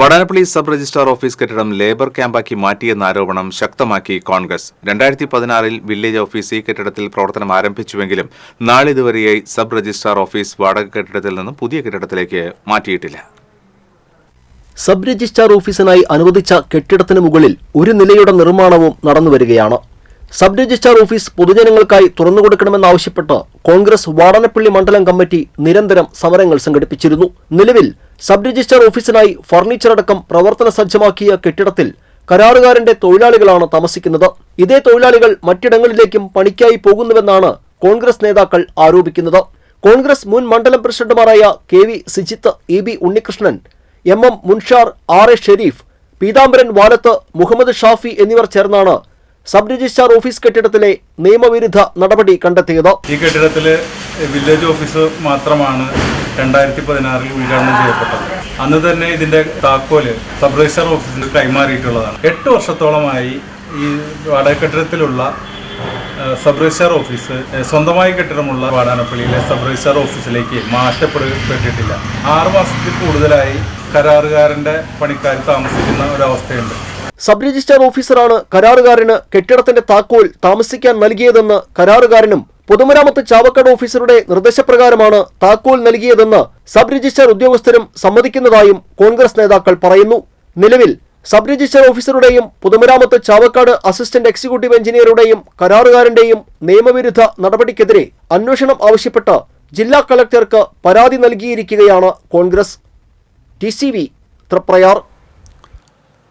Vadanappally sub registrar office കെട്ടിടം labour ക്യാമ്പാക്കി മാറ്റിയെന്ന ആരോപണം ശക്തമാക്കി കോൺഗ്രസ്. രണ്ടായിരത്തി പതിനാറിൽ വില്ലേജ് ഓഫീസ് ഈ കെട്ടിടത്തിൽ പ്രവർത്തനം ആരംഭിച്ചുവെങ്കിലും നാളിതുവരെയായി സബ് രജിസ്ട്രാർ ഓഫീസ് വാടക കെട്ടിടത്തിൽ നിന്നും പുതിയ കെട്ടിടത്തിലേക്ക് മാറ്റിയിട്ടില്ല. സബ് രജിസ്ട്രാർ ഓഫീസിനായി അനുവദിച്ച കെട്ടിടത്തിന് മുകളിൽ ഒരു നിലയുടെ നിർമ്മാണവും നടന്നുവരികയാണ്. സബ് രജിസ്ട്രാർ ഓഫീസ് പൊതുജനങ്ങൾക്കായി തുറന്നുകൊടുക്കണമെന്നാവശ്യപ്പെട്ട് കോൺഗ്രസ് വാടനപ്പള്ളി മണ്ഡലം കമ്മിറ്റി നിരന്തരം സമരങ്ങൾ സംഘടിപ്പിച്ചിരുന്നു. നിലവിൽ സബ് രജിസ്ട്രാർ ഓഫീസിനായി ഫർണിച്ചർ അടക്കം പ്രവർത്തന സജ്ജമാക്കിയ കെട്ടിടത്തിൽ കരാറുകാരന്റെ തൊഴിലാളികളാണ് താമസിക്കുന്നത്. ഇതേ തൊഴിലാളികൾ മറ്റിടങ്ങളിലേക്കും പണിക്കായി പോകുന്നുവെന്നാണ് കോൺഗ്രസ് നേതാക്കൾ ആരോപിക്കുന്നത്. കോൺഗ്രസ് മുൻ മണ്ഡലം പ്രസിഡന്റുമാരായ K V Sijith E B Unnikrishnan M M Munshar R A Sherif Peethambaran Valath Muhammad Shafi എന്നിവർ ചേർന്നാണ് സബ് രജിസ്ട്രാർ ഓഫീസ് കെട്ടിടത്തിലെ നിയമവിരുദ്ധ നടപടി കണ്ടെത്തിയത്. ഈ കെട്ടിടത്തിൽ വില്ലേജ് ഓഫീസ് മാത്രമാണ് രണ്ടായിരത്തി പതിനാറിൽ ഉദ്ഘാടനം ചെയ്യപ്പെട്ടത്. അന്ന് തന്നെ ഇതിന്റെ താക്കോൽ സബ് രജിസ്ട്രാർ ഓഫീസിൽ കൈമാറിയിട്ടുള്ളതാണ്. എട്ട് വർഷത്തോളമായി ഈ വാടക കെട്ടിടത്തിലുള്ള സബ് രജിസ്ട്രാർ ഓഫീസ് സ്വന്തമായി കെട്ടിടമുള്ള വാടാനപ്പള്ളിയിലെ സബ് രജിസ്ട്രാർ ഓഫീസിലേക്ക് മാറ്റപ്പെടപ്പെട്ടിട്ടില്ല. ആറ് മാസത്തിൽ കൂടുതലായി കരാറുകാരന്റെ പണിക്കാർ താമസിക്കുന്ന ഒരവസ്ഥയുണ്ട്. സബ് രജിസ്ട്രാർ ഓഫീസറാണ് കരാറുകാരന് കെട്ടിടത്തിന്റെ താക്കോൽ താമസിക്കാൻ നൽകിയതെന്ന് കരാറുകാരനും പൊതുമരാമത്ത് ചാവക്കാട് ഓഫീസറുടെ നിർദ്ദേശപ്രകാരമാണ് താക്കോൽ നൽകിയതെന്ന് സബ് രജിസ്ട്രാർ ഉദ്യോഗസ്ഥരും സമ്മതിക്കുന്നതായും കോൺഗ്രസ് നേതാക്കൾ പറയുന്നു. നിലവിൽ സബ് രജിസ്ട്രാർ ഓഫീസറുടെയും പൊതുമരാമത്ത് ചാവക്കാട് അസിസ്റ്റന്റ് എക്സിക്യൂട്ടീവ് എഞ്ചിനീയറുടെയും കരാറുകാരന്റെയും നിയമവിരുദ്ധ നടപടിക്കെതിരെ അന്വേഷണം ആവശ്യപ്പെട്ട് ജില്ലാ കളക്ടർക്ക് പരാതി നൽകിയിരിക്കുകയാണ് Congress. T C V Thriprayar.